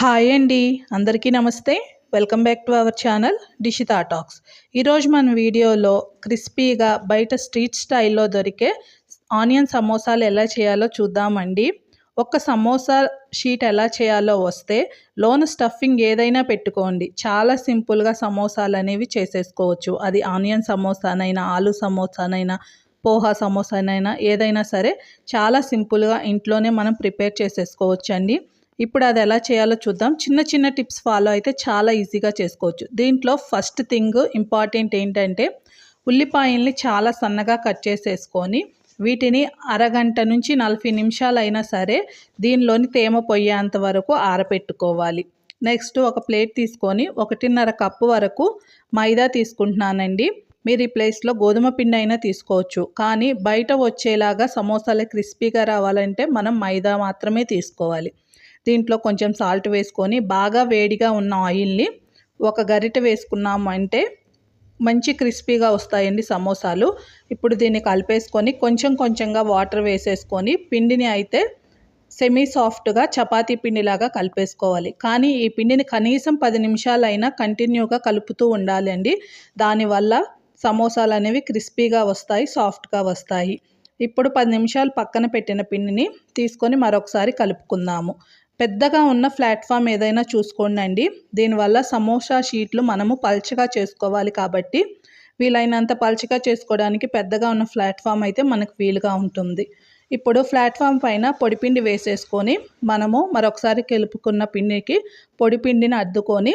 Hi అండి. అందరికీ నమస్తే. Welcome back to our channel Dishita talks. ఈరోజు మన వీడియోలో క్రిస్పీగా బయట స్ట్రీట్ స్టైల్లో దొరికే ఆనియన్ సమోసాలు ఎలా చేయాలో చూద్దామండి. ఒక సమోసా షీట్ ఎలా చేయాలో వస్తే లోన స్టఫింగ్ ఏదైనా పెట్టుకోండి. చాలా సింపుల్గా సమోసాలు అనేవి చేసేసుకోవచ్చు. అది ఆనియన్ సమోసానైనా ఆలు సమోసానైనా పోహా సమోసానైనా ఏదైనా సరే చాలా సింపుల్గా ఇంట్లోనే మనం ప్రిపేర్ చేసేసుకోవచ్చు అండి ఇప్పుడు అది ఎలా చేయాలో చూద్దాం. చిన్న చిన్న టిప్స్ ఫాలో అయితే చాలా ఈజీగా చేసుకోవచ్చు. దీంట్లో ఫస్ట్ థింగ్ ఇంపార్టెంట్ ఏంటంటే ఉల్లిపాయల్ని చాలా సన్నగా కట్ చేసేసుకొని వీటిని అరగంట నుంచి నలభై నిమిషాలు అయినా సరే దీనిలోని తేమ పోయేంత వరకు ఆరపెట్టుకోవాలి. నెక్స్ట్ ఒక ప్లేట్ తీసుకొని ఒకటిన్నర కప్పు వరకు మైదా తీసుకుంటున్నానండి. మీరు ఈ ప్లేస్లో గోధుమ పిండి అయినా తీసుకోవచ్చు. కానీ బయట వచ్చేలాగా సమోసాలు క్రిస్పీగా రావాలంటే మనం మైదా మాత్రమే తీసుకోవాలి. దీంట్లో కొంచెం సాల్ట్ వేసుకొని బాగా వేడిగా ఉన్న ఆయిల్ని ఒక గరిట వేసుకున్నాము అంటే మంచి క్రిస్పీగా వస్తాయండి సమోసాలు. ఇప్పుడు దీన్ని కలిపేసుకొని కొంచెం కొంచెంగా వాటర్ వేసేసుకొని పిండిని అయితే సెమీ సాఫ్ట్గా చపాతీ పిండిలాగా కలిపేసుకోవాలి. కానీ ఈ పిండిని కనీసం పది నిమిషాలైనా కంటిన్యూగా కలుపుతూ ఉండాలి అండి దానివల్ల సమోసాలు అనేవి క్రిస్పీగా వస్తాయి సాఫ్ట్గా వస్తాయి. ఇప్పుడు పది నిమిషాలు పక్కన పెట్టిన పిండిని తీసుకొని మరొకసారి కలుపుకుందాము. పెద్దగా ఉన్న ప్లాట్ఫామ్ ఏదైనా చూసుకోండి అండి దీనివల్ల సమోసా షీట్లు మనము పల్చగా చేసుకోవాలి కాబట్టి వీలైనంత పల్చగా చేసుకోవడానికి పెద్దగా ఉన్న ప్లాట్ఫామ్ అయితే మనకు వీలుగా ఉంటుంది. ఇప్పుడు ప్లాట్ఫామ్ పైన పొడిపిండి వేసేసుకొని మనము మరొకసారి కెలుపుకున్న పిండికి పొడిపిండిని అద్దుకొని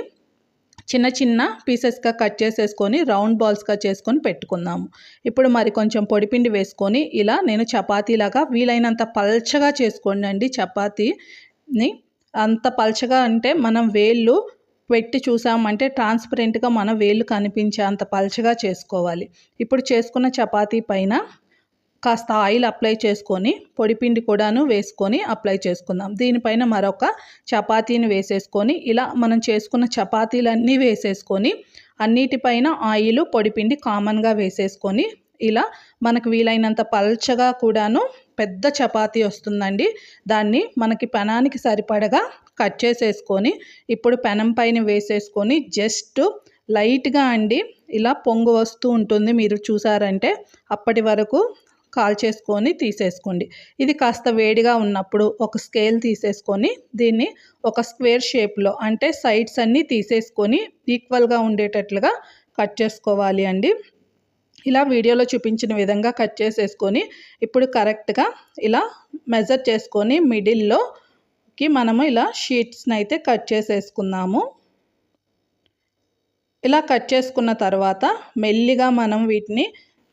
చిన్న చిన్న పీసెస్గా కట్ చేసేసుకొని రౌండ్ బాల్స్గా చేసుకొని పెట్టుకుందాము. ఇప్పుడు మరి కొంచెం పొడిపిండి వేసుకొని ఇలా నేను చపాతీలాగా వీలైనంత పల్చగా చేసుకోండి అండి ని అంత పలచగా అంటే మనం వేళ్ళు పెట్టి చూసామంటే ట్రాన్స్పరెంట్గా మన వేళ్ళు కనిపించే అంత పలచగా చేసుకోవాలి. ఇప్పుడు చేసుకున్న చపాతీ పైన కాస్త ఆయిల్ అప్లై చేసుకొని పొడిపిండి కూడాను వేసుకొని అప్లై చేసుకుందాం. దీనిపైన మరొక చపాతీని వేసేసుకొని ఇలా మనం చేసుకున్న చపాతీలన్నీ వేసేసుకొని అన్నిటిపైన ఆయిల్ పొడిపిండి కామన్గా వేసేసుకొని ఇలా మనకు వీలైనంత పల్చగా కూడాను పెద్ద చపాతీ వస్తుందండి. దాన్ని మనకి పెనానికి సరిపడగా కట్ చేసేసుకొని ఇప్పుడు పెనం పైన వేసేసుకొని జస్ట్ లైట్గా అండి ఇలా పొంగు వస్తూ ఉంటుంది మీరు చూసారంటే అప్పటి వరకు కాల్చేసుకొని తీసేసుకోండి. ఇది కాస్త వేడిగా ఉన్నప్పుడు ఒక స్కేల్ తీసేసుకొని దీన్ని ఒక స్క్వేర్ షేప్లో అంటే సైడ్స్ అన్నీ తీసేసుకొని ఈక్వల్గా ఉండేటట్లుగా కట్ చేసుకోవాలి అండి. ఇలా వీడియోలో చూపించిన విధంగా కట్ చేసేసుకొని ఇప్పుడు కరెక్ట్గా ఇలా మెజర్ చేసుకొని మిడిల్లోకి మనము ఇలా షీట్స్ని అయితే కట్ చేసేసుకున్నాము. ఇలా కట్ చేసుకున్న తర్వాత మెల్లిగా మనం వీటిని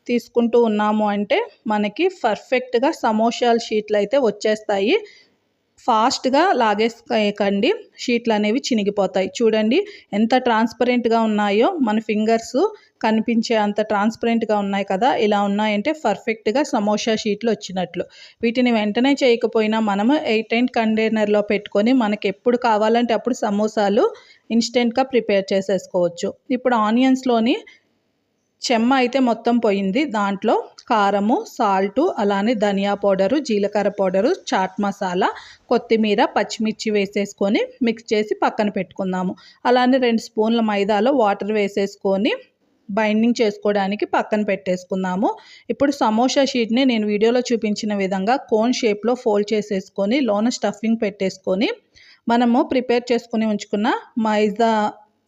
తీసుకుంటూ ఉన్నాము అంటే మనకి పర్ఫెక్ట్గా సమోసాల షీట్లు అయితే వచ్చేస్తాయి. ఫాస్ట్గా లాగేసుకోకండి షీట్లు అనేవి చినిగిపోతాయి. చూడండి ఎంత ట్రాన్స్పరెంట్గా ఉన్నాయో మన ఫింగర్స్ కనిపించే అంత ట్రాన్స్పరెంట్గా ఉన్నాయి కదా. ఇలా ఉన్నాయంటే పర్ఫెక్ట్గా సమోసా షీట్లు వచ్చినట్లు. వీటిని వెంటనే చేయకపోయినా మనము ఎయిట్ కంటైనర్లో పెట్టుకొని మనకి ఎప్పుడు కావాలంటే అప్పుడు సమోసాలు ఇన్స్టెంట్గా ప్రిపేర్ చేసేసుకోవచ్చు. ఇప్పుడు ఆనియన్స్లోని చెమ్మ అయితే మొత్తం పోయింది. దాంట్లో కారము సాల్టు అలానే ధనియా పౌడరు జీలకర్ర పౌడరు చాట్ మసాలా కొత్తిమీర పచ్చిమిర్చి వేసేసుకొని మిక్స్ చేసి పక్కన పెట్టుకుందాము. అలానే రెండు స్పూన్ల మైదాలో వాటర్ వేసేసుకొని బైండింగ్ చేసుకోవడానికి పక్కన పెట్టేసుకున్నాము ఇప్పుడు సమోసా షీట్ని నేను వీడియోలో చూపించిన విధంగా కోన్ షేప్లో ఫోల్డ్ చేసేసుకొని లోన స్టఫింగ్ పెట్టేసుకొని మనము ప్రిపేర్ చేసుకుని ఉంచుకున్న మైదా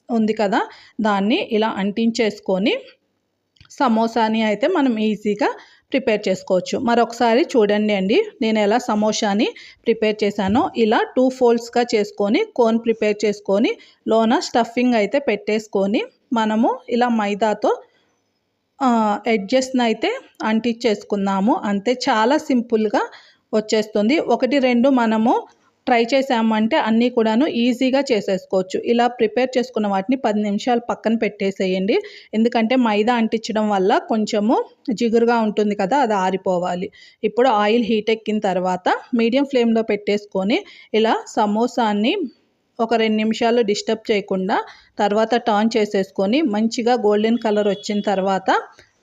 ఉంది కదా దాన్ని ఇలా అంటించేసుకొని సమోసాని అయితే మనం ఈజీగా ప్రిపేర్ చేసుకోవచ్చు. మరొకసారి చూడండి అండి నేను ఎలా సమోసాని ప్రిపేర్ చేశానో. ఇలా టూ ఫోల్డ్స్గా చేసుకొని కోన్ ప్రిపేర్ చేసుకొని లోన స్టఫింగ్ అయితే పెట్టేసుకొని మనము ఇలా మైదాతో ఎడ్జస్ట్ని అయితే అంటించేసుకున్నాము అంతే చాలా సింపుల్గా వచ్చేస్తుంది. ఒకటి రెండు మనము ట్రై చేసామంటే అన్నీ కూడాను ఈజీగా చేసేసుకోవచ్చు. ఇలా ప్రిపేర్ చేసుకున్న వాటిని పది నిమిషాలు పక్కన పెట్టేసేయండి. ఎందుకంటే మైదా అంటించడం వల్ల కొంచెము జిగురుగా ఉంటుంది కదా అది ఆరిపోవాలి. ఇప్పుడు ఆయిల్ హీట్ ఎక్కిన తర్వాత మీడియం ఫ్లేమ్లో పెట్టేసుకొని ఇలా సమోసాన్ని ఒక రెండు నిమిషాలు డిస్టర్బ్ చేయకుండా తర్వాత టర్న్ చేసేసుకొని మంచిగా గోల్డెన్ కలర్ వచ్చిన తర్వాత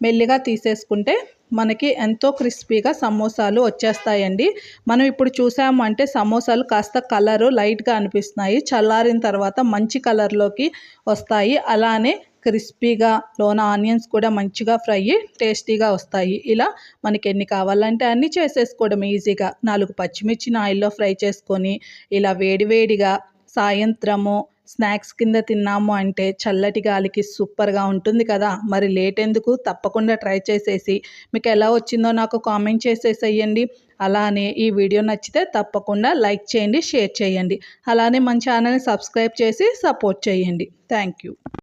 మెల్లిగా తీసేసుకుంటే మనకి ఎంతో క్రిస్పీగా సమోసాలు వచ్చేస్తాయండి. మనం ఇప్పుడు చూసాము అంటే సమోసాలు కాస్త కలరు లైట్గా అనిపిస్తున్నాయి. చల్లారిన తర్వాత మంచి కలర్లోకి వస్తాయి. అలానే క్రిస్పీగా లోన ఆనియన్స్ కూడా మంచిగా ఫ్రై టేస్టీగా వస్తాయి. ఇలా మనకి ఎన్ని కావాలంటే అన్ని చేసేసుకోవడం ఈజీగా. నాలుగు పచ్చిమిర్చిని ఆయిల్లో ఫ్రై చేసుకొని ఇలా వేడివేడిగా సాయంత్రము స్నాక్స్ కింద తిన్నాము అంటే చల్లటి గాలికి సూపర్గా ఉంటుంది కదా. మరి లేట్ ఎందుకు? తప్పకుండా ట్రై చేసేసి. మీకు ఎలా వచ్చిందో నాకు కామెంట్ చేసేసేయండి. అలానే ఈ వీడియో నచ్చితే తప్పకుండా లైక్ చేయండి షేర్ చేయండి. అలానే మన ఛానల్ని సబ్స్క్రైబ్ చేసి సపోర్ట్ చేయండి. Thank you.